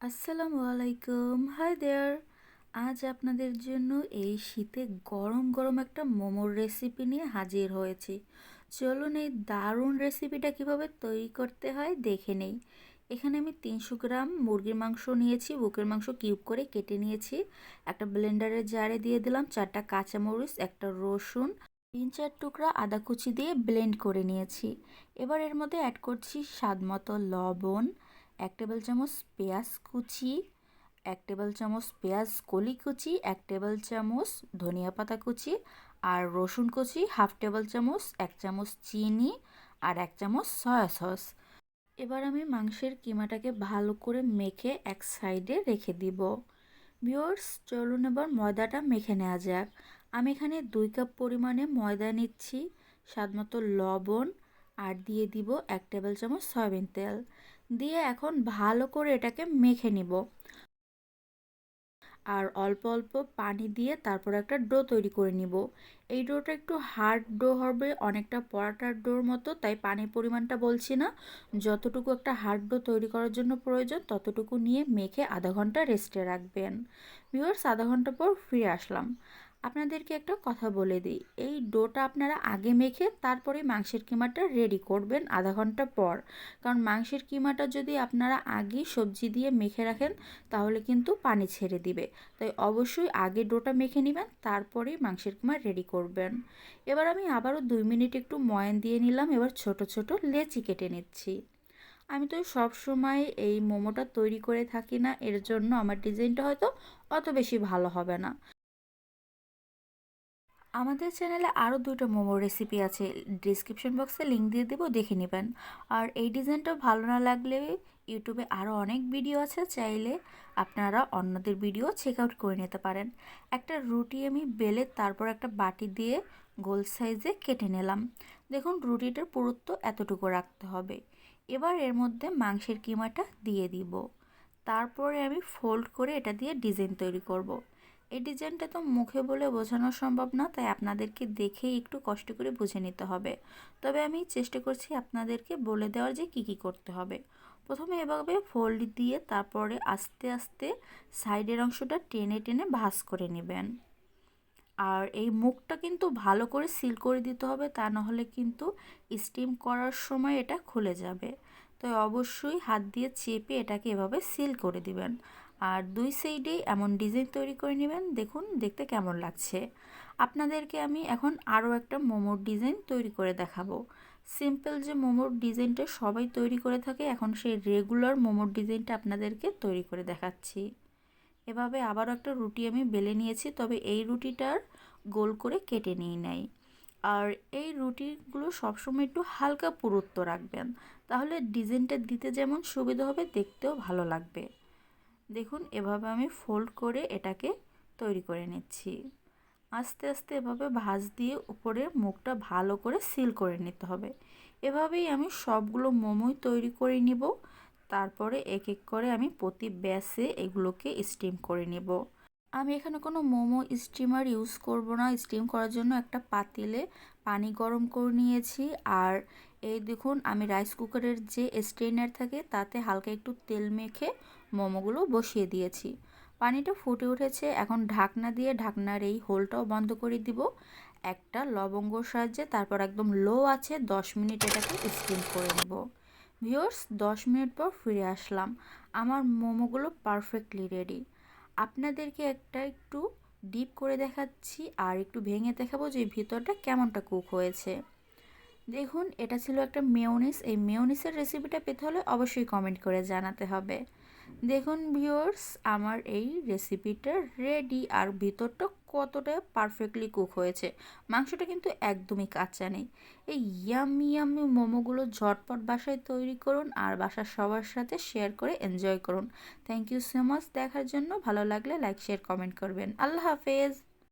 আসসালামু আলাইকুম hi there আজ আপনাদের জন্য এই শীতে গরম গরম একটা মোমোর রেসিপি নিয়ে হাজির হয়েছি। চলুন এই দারুণ রেসিপিটা কীভাবে তৈরি করতে হয় দেখে নেই। এখানে আমি তিনশো গ্রাম মুরগির মাংস নিয়েছি, বুকের মাংস কিউব করে কেটে নিয়েছি। একটা ব্লেন্ডারের জারে দিয়ে দিলাম চারটা কাঁচামরিচ, একটা রসুন, তিন চার টুকরা আদা কুচি দিয়ে ব্লেন্ড করে নিয়েছি। এবার এর মধ্যে অ্যাড করছি স্বাদ মতো লবণ এক টেবিল চামচ পেঁয়াজ কুচি, এক টেবিল চামচ পেঁয়াজ কলি কুচি, এক টেবিল চামচ ধনিয়া পাতা কুচি আর রসুন কুচি, হাফ টেবিল চামচ, এক চামচ চিনি আর এক চামচ সয়া সস। এবার আমি মাংসের কিমাটাকে ভালো করে মেখে এক সাইডে রেখে দিব। ভিওর্স চলুন এবার ময়দাটা মেখে নেওয়া যাক। আমি এখানে দুই কাপ পরিমাণে ময়দা নিচ্ছি স্বাদ মতো লবণ আর দিয়ে দিব এক টেবিল চামচ সয়াবিন তেল। দিয়ে এখন ভালো করে এটাকে মেখে নিব। আর অল্প অল্প পানি দিয়ে তারপর একটা ডো তৈরি করে নিব। এই ডোটা একটু হার্ড ডো হবে, অনেকটা পরাটার ডোর মতো, তাই পানির পরিমাণটা বলছি না। যতটুকু একটা হার্ড ডো তৈরি করার জন্য প্রয়োজন, ততটুকু নিয়ে মেখে আধা ঘণ্টা রেস্টে রাখবেন। ভিউয়ার্স, আধা ঘণ্টা পর ফিরে আসলাম। আপনাদেরকে একটা কথা বলে দিই। এই ডোটা আপনারা আগে মেখে তারপরে মাংসের কিমাটা রেডি করবেন আধা ঘণ্টা পর। কারণ মাংসের কিমাটা যদি আপনারা আগে সবজি দিয়ে মেখে রাখেন, তাহলে কিন্তু পানি ছেড়ে দিবে। তাই অবশ্যই আগে ডোটা মেখে নেবেন, তারপরেই মাংসের কিমা রেডি করবেন। এবার আমি আবারও দুই মিনিট একটু ময়ান দিয়ে নিলাম, এবার ছোট ছোট লেচি কেটে নিচ্ছি। আমি তো সব সময় এই মোমোটা তৈরি করে থাকি না, এর জন্য আমার ডিজাইনটা হয়তো অত বেশি ভালো হবে না। আমাদের চ্যানেলে আরও দুটো মোমোর রেসিপি আছে ডিসক্রিপশন বক্সে লিঙ্ক দিয়ে দেবো, দেখে নেবেন। আর এই ডিজাইনটা ভালো না লাগলে ইউটিউবে আরও অনেক ভিডিও আছে, চাইলে আপনারা অন্যদের ভিডিও চেক আউট করে নিতে পারেন। একটা রুটি আমি বেলে তারপর একটা বাটি দিয়ে গোল সাইজে কেটে নিলাম। দেখুন, রুটিটার পুরুত্ব এতটুকু রাখতে হবে। এবার এর মধ্যে মাংসের কিমাটা দিয়ে দিব। তারপরে আমি ফোল্ড করে এটা দিয়ে ডিজাইন তৈরি করব। এই ডিজাইনটা তো মুখে বলে বোঝানো সম্ভব না, তাই আপনাদেরকে দেখেই একটু কষ্ট করে বুঝে নিতে হবে। তবে আমি চেষ্টা করছি আপনাদেরকে বলে দেওয়ার যে কি কি করতে হবে। প্রথমে এভাবে ফোল্ড দিয়ে তারপরে আস্তে আস্তে সাইডের অংশটা টেনে টেনে ভাস করে নেবেন। আর এই মুখটা কিন্তু ভালো করে সিল করে দিতে হবে, তা নাহলে কিন্তু স্টিম করার সময় এটা খুলে যাবে। তো অবশ্যই হাত দিয়ে চেপে এটাকে এভাবে সিল করে দিবেন। আর দুই সাইডেই এমন ডিজাইন তৈরি করে নেবেন। দেখুন, দেখতে কেমন লাগছে। আপনাদেরকে আমি এখন আরও একটা মোমোর ডিজাইন তৈরি করে দেখাবো। সিম্পল যে মোমোর ডিজাইনটা সবাই তৈরি করে থাকে, এখন সেই রেগুলার মোমোর ডিজাইনটা আপনাদেরকে তৈরি করে দেখাচ্ছি। এভাবে আবারও একটা রুটি আমি বেলে নিয়েছি, তবে এই রুটিটার গোল করে কেটে নিই নাই। আর এই রুটিগুলো সবসময় একটু হালকা পুরুত্ব রাখবেন, তাহলে ডিজাইনটা দিতে যেমন সুবিধা হবে, দেখতেও ভালো লাগবে। দেখুন, এভাবে আমি ফোল্ড করে এটাকে তৈরি করে নিচ্ছি। আস্তে আস্তে এভাবে ভাঁজ দিয়ে উপরের মুখটা ভালো করে সিল করে নিতে হবে। এভাবেই আমি সবগুলো মোমোই তৈরি করে নিব। তারপরে এক এক করে আমি প্রতি ব্যাসে এগুলোকে স্টিম করে নেব। আমি এখানে কোনো মোমো স্টিমার ইউজ করব না। স্টিম করার জন্য একটা পাতিলে পানি গরম করে নিয়েছি। আর এই দেখুন, আমি রাইস কুকারের যে স্ট্রেনার থাকে, তাতে হালকা একটু তেল মেখে মোমোগুলো বসিয়ে দিয়েছি। পানিটা ফুটে উঠেছে। এখন ঢাকনা দিয়ে ঢাকনার এই হোলটাও বন্ধ করে দিব। একটা লবঙ্গর সাহায্যে তারপর একদম লো আছে, দশ মিনিট এটাকে স্টিম করে নেব। ভিওর্স দশ মিনিট পর ফিরে আসলাম। আমার মোমোগুলো পারফেক্টলি রেডি আপনাদেরকে একটা একটু ডিপ করে দেখাচ্ছি আর একটু ভেঙে দেখাবো যে ভিতরটা কেমনটা কুক হয়েছে। দেখুন, এটা ছিল একটা মেয়নিস এই মেয়নিসের রেসিপিটা পেতে হলে অবশ্যই কমেন্ট করে জানাতে হবে। দেখুন ভিউয়ার্স আমার এই রেসিপিটা রেডি আর ভিতরটা কতটা পারফেক্টলি কুক হয়েছে। মাংসটা কিন্তু একদমই কাঁচা নেই। এই ইয়ামি ইয়ামি মোমোগুলো ঝটপট বাসায় তৈরি করুন আর বাসার সবার সাথে শেয়ার করে এনজয় করুন। থ্যাংক ইউ সো মাচ দেখার জন্য ভালো লাগলে লাইক শেয়ার কমেন্ট করবেন। আল্লাহ হাফেজ।